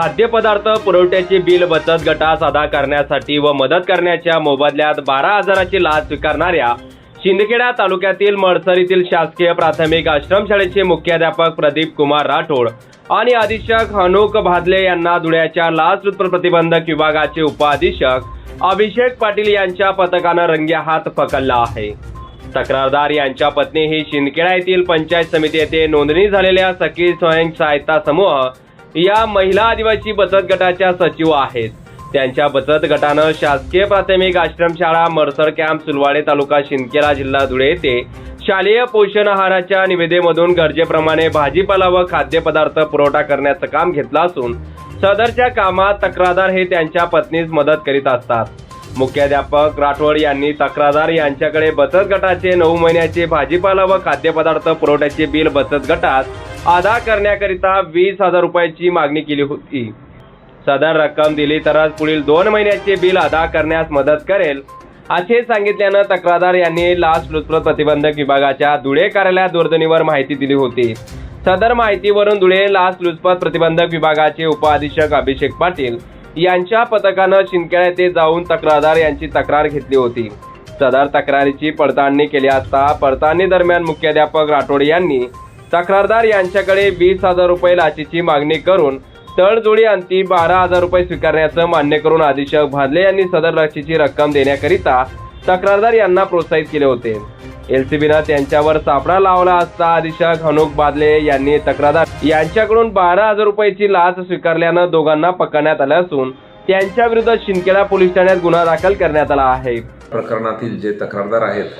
खाद्यपदार्थ पुरवठ्याचे बिल बचत गटास अदा करण्यासाठी व मदत करण्याच्या मोबदल्यात बारा हजाराची लाच स्वीकारणाऱ्या शिंदखेडा तालुक्यातील मळसरीतील शासकीय प्राथमिक आश्रमशाळेचे मुख्याध्यापक प्रदीप कुमार राठोड आणि अधीक्षक हनुक भादले यांना धुळ्याच्या लाचलुचपत प्रतिबंधक विभागाचे उपअधीक्षक अभिषेक पाटील यांच्या पथकानं रंगेहात पकडला आहे. तक्रारदार यांच्या पत्नी ही शिंदखेडा येथील पंचायत समिती येथे नोंदणी झालेल्या सखी स्वयं सहायता समूह या महिला आदिवासी बचत गटाच्या सचिव आहेत. त्यांच्या बचत गटानं शासकीय प्राथमिक आश्रमशाळा मरसर कॅम्प सुलवाडे तालुका शिंदखेडा जिल्हा धुळे येथे शालेय पोषण आहाराच्या निविदेमधून गरजेप्रमाणे भाजीपाला व खाद्यपदार्थ पुरवठा करण्याचं काम घेतलं असून सदरच्या कामात तक्रारदार हे त्यांच्या पत्नीस मदत करीत असतात. मुख्याध्यापक राठोड यांनी तक्रारदार यांच्याकडे बचत गटाचे नऊ महिन्याचे भाजीपाला व खाद्यपदार्थ पुरवठ्याचे बिल बचत गटात अदा करण्याकरिता वीस हजार रुपयाची मागणी केली होती. सदर रक्कम दिली तरच पुढील दोन महिन्याचे बिल अदा करण्यास मदत करेल असे सांगितल्यानं तक्रारदार यांनी लाचलुचपत प्रतिबंधक विभागाच्या धुळे कार्यालयात दूरध्वनीवर माहिती दिली होती. सदर माहितीवरून धुळे लाचलुचपत प्रतिबंधक विभागाचे उपअधीक्षक अभिषेक पाटील यांच्या पथकानं शिंदखेडा येथे जाऊन तक्रारदार यांची तक्रार घेतली होती. सदर तक्रारीची पडताळणी केली असता पडताळणी दरम्यान मुख्याध्यापक राठोड यांनी तक्रारदार यांच्याकडे वीस हजार रुपये लाचेची मागणी करून तळजोडी अंती बारा हजार रुपये स्वीकारण्याचं मान्य करून अधीक्षक भादले यांनी सदर लाचेची रक्कम देण्याकरिता तक्रारदार यांना प्रोत्साहित केले होते. एलसीबीनं त्यांच्यावर सापळा लावला असता अधीक्षक हनुक बादले यांनी तक्रारदार यांच्याकडून बारा हजार रुपयाची लाच स्वीकारल्यानं दोघांना पकडण्यात आलं असून त्यांच्या विरुद्ध शिंदखेडा पोलीस ठाण्यात गुन्हा दाखल करण्यात आला आहे. प्रकरणातील जे तक्रारदार आहेत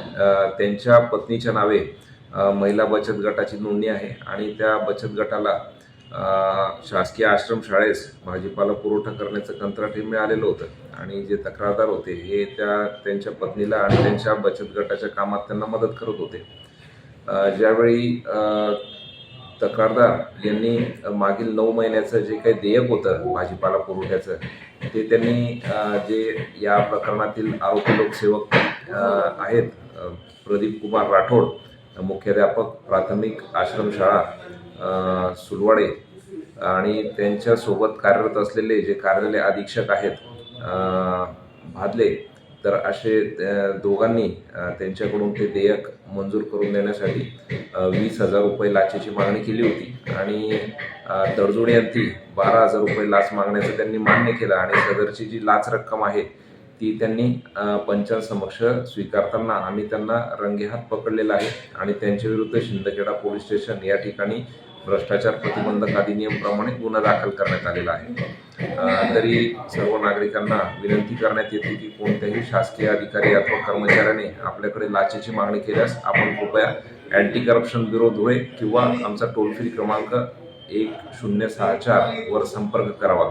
त्यांच्या पत्नीच्या नावे महिला बचत गटाची नोंदणी आहे आणि त्या बचत गटाला शासकीय आश्रमशाळेस भाजीपाला पुरवठा करण्याचं कंत्राटही मिळालेलं होतं. आणि जे तक्रारदार होते हे त्या त्यांच्या पत्नीला आणि त्यांच्या बचत गटाच्या कामात त्यांना मदत करत होते. ज्यावेळी तक्रारदार यांनी मागील नऊ महिन्याचं जे काही देयक होतं भाजीपाला पुरवठ्याचं ते त्यांनी जे या प्रकरणातील आरोपी लोकसेवक आहेत प्रदीप कुमार राठोड मुख्याध्यापक प्राथमिक आश्रमशाळा सुलवाडे आणि त्यांच्यासोबत कार्यरत असलेले जे कार्यालय अधीक्षक आहेत भादले तर असे दोघांनी त्यांच्याकडून ते देयक मंजूर करून देण्यासाठी वीस हजार रुपये लाचेची मागणी केली होती आणि अ, तडजोडी अंती बारा हजार रुपये लाच मागण्याचं त्यांनी मान्य केलं आणि सदरची जी लाच रक्कम आहे ती त्यांनी पंचांसमक्ष स्वीकारताना आम्ही त्यांना रंगेहात पकडलेलं आहे आणि त्यांच्या विरुद्ध शिंदखेडा पोलीस स्टेशन या ठिकाणी भ्रष्टाचार प्रतिबंधक अधिनियमप्रमाणे गुन्हा दाखल करण्यात आलेला आहे. तरी सर्व नागरिकांना विनंती करण्यात येते की कोणत्याही शासकीय अधिकारी अथवा कर्मचाऱ्याने आपल्याकडे लाचेची मागणी केल्यास आपण कृपया अँटी करप्शन ब्युरो धुळे किंवा आमचा टोल फ्री क्रमांक एक शून्य सहा चार वर संपर्क करावा.